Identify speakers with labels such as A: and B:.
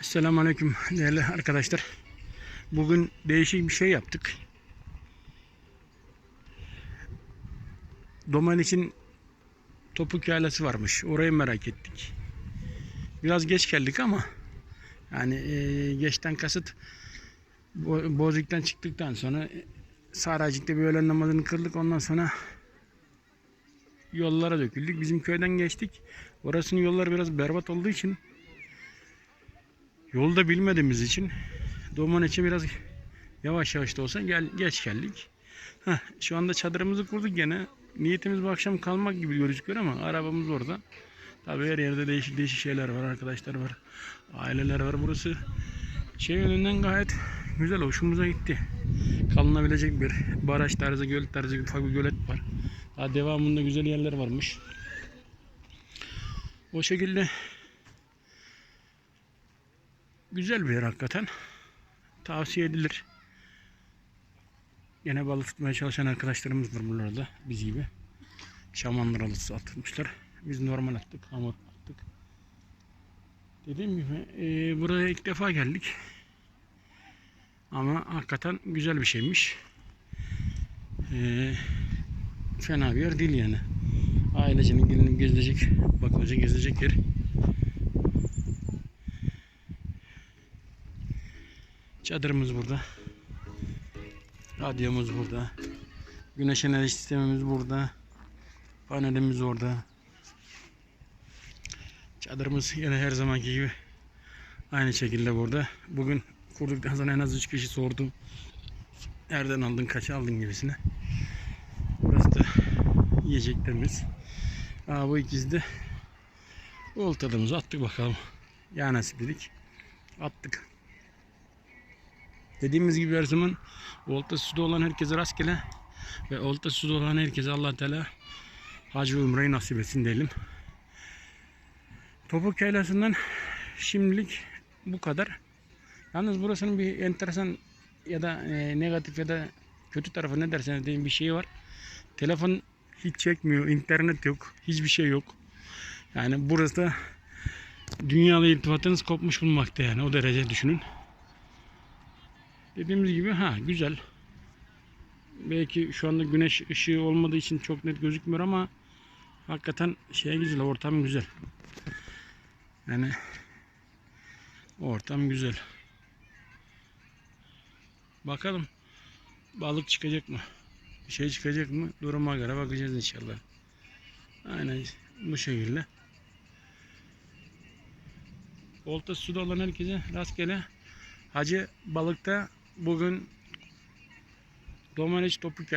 A: Selamünaleyküm değerli arkadaşlar. Bugün değişik bir şey yaptık. Doman için topuk yaylası varmış. Orayı merak ettik. Biraz geç geldik ama yani e, geçten kasıt Bo- Bozük'ten çıktıktan sonra Saracık'ta bir öğlen namazını kıldık. Ondan sonra yollara döküldük. Bizim köyden geçtik. Orasının yolları biraz berbat olduğu için Yolda bilmediğimiz için Doğman için biraz yavaş yavaş da olsa gel, geç geldik. Heh, şu anda çadırımızı kurduk gene. Niyetimiz bu akşam kalmak gibi gözüküyor ama arabamız orada. Tabii her yerde değişik değişik şeyler var, arkadaşlar var, aileler var. Burası şey yönünden gayet güzel, hoşumuza gitti. Kalınabilecek bir baraj tarzı, göl tarzı bir ufak bir gölet var. Daha devamında güzel yerler varmış. O şekilde Güzel bir yer hakikaten. Tavsiye edilir. Yine balık tutmaya çalışan arkadaşlarımız var buralarda biz gibi. Şamanlar alısı atmışlar. Biz normal attık, hamur attık. Dediğim gibi e, buraya ilk defa geldik. Ama hakikaten güzel bir şeymiş. E, fena bir yer değil yani. Ailecinin gelinip gezilecek, bakılacak, gezilecek yer. Çadırımız burada. Radyomuz burada. Güneş enerji sistemimiz burada. Panelimiz orada. Çadırımız yine her zamanki gibi aynı şekilde burada. Bugün kurduktan sonra en az 3 kişi sordu. Nereden aldın, kaç aldın gibisine. Burası da yiyeceklerimiz. Aa, bu ikisi de oltadığımızı attık bakalım. Ya nasip dedik. Attık. Dediğimiz gibi her zaman olta suda olan herkese rastgele ve olta suda olan herkese allah Teala hacı ve umreyi nasip etsin diyelim. Topuk yaylasından şimdilik bu kadar. Yalnız burasının bir enteresan ya da e, negatif ya da kötü tarafı ne derseniz deyin bir şey var. Telefon hiç çekmiyor, internet yok, hiçbir şey yok. Yani burası da dünyalı irtibatınız kopmuş bulunmakta yani o derece düşünün. Dediğimiz gibi ha güzel. Belki şu anda güneş ışığı olmadığı için çok net gözükmüyor ama hakikaten şey güzel, ortam güzel. Yani ortam güzel. Bakalım balık çıkacak mı? Bir şey çıkacak mı? Duruma göre bakacağız inşallah. Aynen bu şekilde. Olta suda olan herkese rastgele Hacı balıkta bugün Domaniç topuk